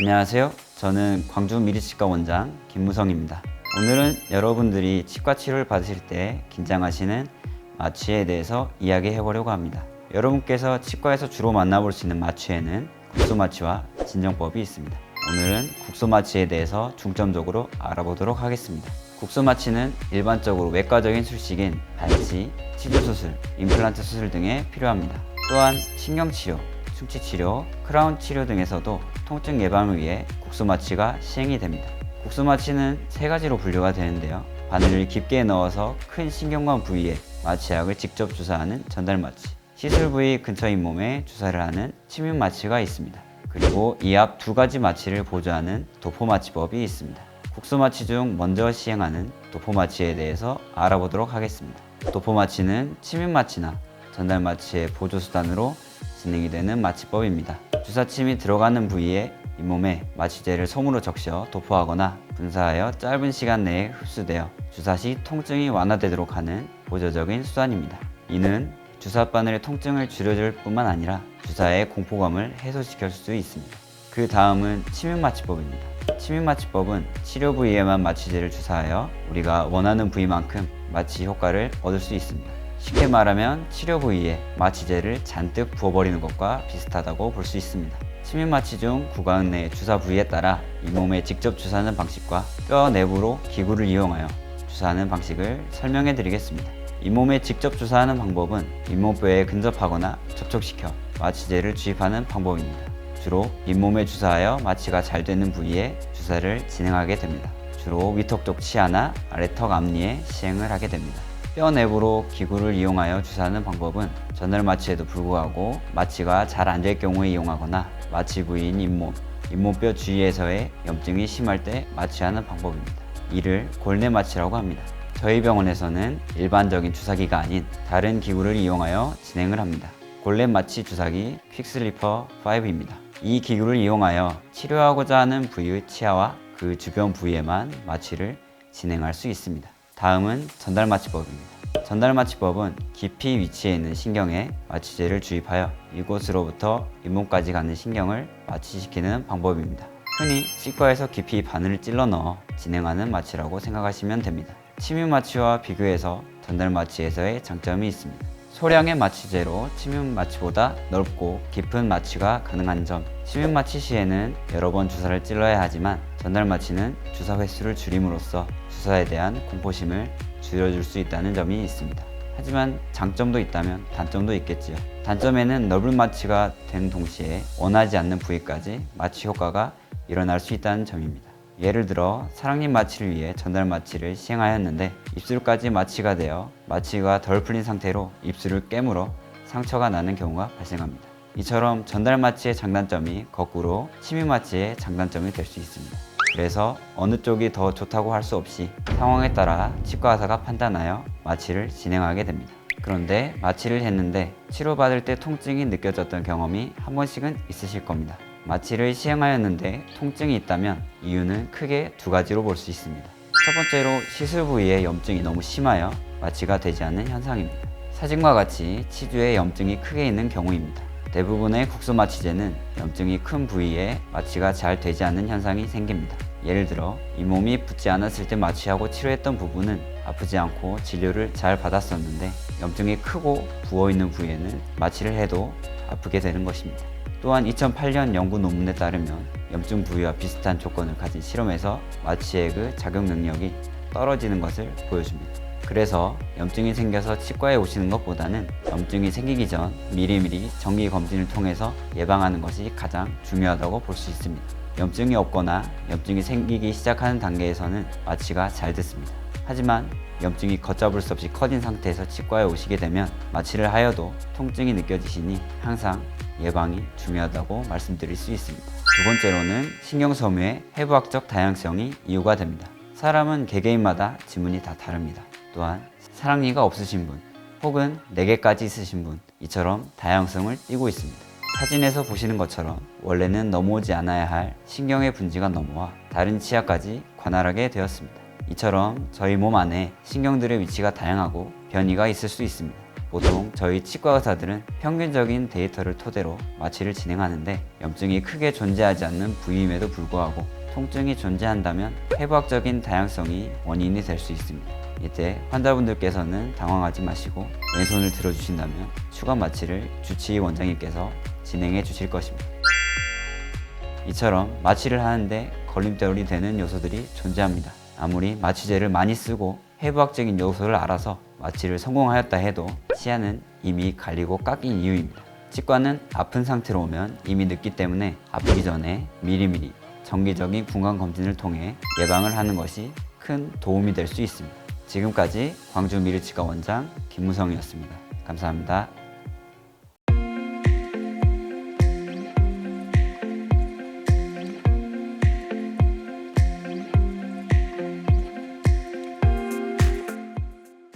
안녕하세요. 저는 광주 미리치과 원장 김무성입니다. 오늘은 여러분들이 치과 치료를 받으실 때 긴장하시는 마취에 대해서 이야기해 보려고 합니다. 여러분께서 치과에서 주로 만나볼 수 있는 마취에는 국소 마취와 진정법이 있습니다. 오늘은 국소 마취에 대해서 중점적으로 알아보도록 하겠습니다. 국소 마취는 일반적으로 외과적인 술식인 발치, 치주 수술, 임플란트 수술 등에 필요합니다. 또한 신경치료, 충치치료, 크라운 치료 등에서도 통증 예방을 위해 국소 마취가 시행이 됩니다. 국소 마취는 세 가지로 분류가 되는데요. 바늘을 깊게 넣어서 큰 신경관 부위에 마취약을 직접 주사하는 전달 마취, 시술 부위 근처 잇몸에 주사를 하는 침입 마취가 있습니다. 그리고 이 앞 두 가지 마취를 보조하는 도포 마취법이 있습니다. 국소 마취 중 먼저 시행하는 도포 마취에 대해서 알아보도록 하겠습니다. 도포 마취는 침입 마취나 전달 마취의 보조 수단으로 진행이 되는 마취법입니다. 주사침이 들어가는 부위에 잇몸에 마취제를 솜으로 적셔 도포하거나 분사하여 짧은 시간 내에 흡수되어 주사 시 통증이 완화되도록 하는 보조적인 수단입니다. 이는 주사 바늘의 통증을 줄여줄 뿐만 아니라 주사의 공포감을 해소시킬 수 있습니다. 그 다음은 침입 마취법입니다. 침입 마취법은 치료 부위에만 마취제를 주사하여 우리가 원하는 부위만큼 마취 효과를 얻을 수 있습니다. 쉽게 말하면 치료 부위에 마취제를 잔뜩 부어버리는 것과 비슷하다고 볼 수 있습니다. 침입 마취 중 구강 내 주사 부위에 따라 잇몸에 직접 주사하는 방식과 뼈 내부로 기구를 이용하여 주사하는 방식을 설명해 드리겠습니다. 잇몸에 직접 주사하는 방법은 잇몸뼈에 근접하거나 접촉시켜 마취제를 주입하는 방법입니다. 주로 잇몸에 주사하여 마취가 잘 되는 부위에 주사를 진행하게 됩니다. 주로 위턱 쪽 치아나 아래턱 앞니에 시행을 하게 됩니다. 뼈 내부로 기구를 이용하여 주사하는 방법은 전달 마취에도 불구하고 마취가 잘 안 될 경우에 이용하거나 마취 부위인 잇몸, 잇몸뼈 주위에서의 염증이 심할 때 마취하는 방법입니다. 이를 골내 마취라고 합니다. 저희 병원에서는 일반적인 주사기가 아닌 다른 기구를 이용하여 진행을 합니다. 골렘 마취 주사기 퀵슬리퍼 5입니다. 이 기구를 이용하여 치료하고자 하는 부위의 치아와 그 주변 부위에만 마취를 진행할 수 있습니다. 다음은 전달 마취법입니다. 전달 마취법은 깊이 위치해 있는 신경에 마취제를 주입하여 이곳으로부터 잇몸까지 가는 신경을 마취시키는 방법입니다. 흔히 치과에서 깊이 바늘을 찔러 넣어 진행하는 마취라고 생각하시면 됩니다. 침입 마취와 비교해서 전달 마취에서의 장점이 있습니다. 소량의 마취제로 침입 마취보다 넓고 깊은 마취가 가능한 점. 침입 마취 시에는 여러 번 주사를 찔러야 하지만 전달 마취는 주사 횟수를 줄임으로써 주사에 대한 공포심을 줄여줄 수 있다는 점이 있습니다. 하지만 장점도 있다면 단점도 있겠지요. 단점에는 넓은 마취가 된 동시에 원하지 않는 부위까지 마취 효과가 일어날 수 있다는 점입니다. 예를 들어 사랑니 마취를 위해 전달 마취를 시행하였는데 입술까지 마취가 되어 마취가 덜 풀린 상태로 입술을 깨물어 상처가 나는 경우가 발생합니다. 이처럼 전달 마취의 장단점이 거꾸로 침입 마취의 장단점이 될 수 있습니다. 그래서 어느 쪽이 더 좋다고 할 수 없이 상황에 따라 치과 의사가 판단하여 마취를 진행하게 됩니다. 그런데 마취를 했는데 치료받을 때 통증이 느껴졌던 경험이 한 번씩은 있으실 겁니다. 마취를 시행하였는데 통증이 있다면 이유는 크게 두 가지로 볼 수 있습니다. 첫 번째로 시술 부위에 염증이 너무 심하여 마취가 되지 않는 현상입니다. 사진과 같이 치주에 염증이 크게 있는 경우입니다. 대부분의 국소 마취제는 염증이 큰 부위에 마취가 잘 되지 않는 현상이 생깁니다. 예를 들어 잇몸이 붓지 않았을 때 마취하고 치료했던 부분은 아프지 않고 진료를 잘 받았었는데 염증이 크고 부어 있는 부위에는 마취를 해도 아프게 되는 것입니다. 또한 2008년 연구 논문에 따르면 염증 부위와 비슷한 조건을 가진 실험에서 마취의 그 작용 능력이 떨어지는 것을 보여줍니다. 그래서 염증이 생겨서 치과에 오시는 것보다는 염증이 생기기 전 미리미리 정기 검진을 통해서 예방하는 것이 가장 중요하다고 볼 수 있습니다. 염증이 없거나 염증이 생기기 시작하는 단계에서는 마취가 잘 됐습니다. 하지만 염증이 걷잡을 수 없이 커진 상태에서 치과에 오시게 되면 마취를 하여도 통증이 느껴지시니 항상 예방이 중요하다고 말씀드릴 수 있습니다. 두 번째로는 신경섬유의 해부학적 다양성이 이유가 됩니다. 사람은 개개인마다 지문이 다 다릅니다. 또한 사랑니가 없으신 분 혹은 4개까지 있으신 분 이처럼 다양성을 띠고 있습니다. 사진에서 보시는 것처럼 원래는 넘어오지 않아야 할 신경의 분지가 넘어와 다른 치아까지 관할하게 되었습니다. 이처럼 저희 몸 안에 신경들의 위치가 다양하고 변이가 있을 수 있습니다. 보통 저희 치과 의사들은 평균적인 데이터를 토대로 마취를 진행하는데 염증이 크게 존재하지 않는 부위임에도 불구하고 통증이 존재한다면 해부학적인 다양성이 원인이 될 수 있습니다. 이때 환자분들께서는 당황하지 마시고 왼손을 들어주신다면 추가 마취를 주치의 원장님께서 진행해 주실 것입니다. 이처럼 마취를 하는데 걸림돌이 되는 요소들이 존재합니다. 아무리 마취제를 많이 쓰고 해부학적인 요소를 알아서 마취를 성공하였다 해도 치아는 이미 갈리고 깎인 이유입니다. 치과는 아픈 상태로 오면 이미 늦기 때문에 아프기 전에 미리미리 정기적인 궁강 검진을 통해 예방을 하는 것이 큰 도움이 될 수 있습니다. 지금까지 광주 미르치과 원장 김무성이었습니다. 감사합니다.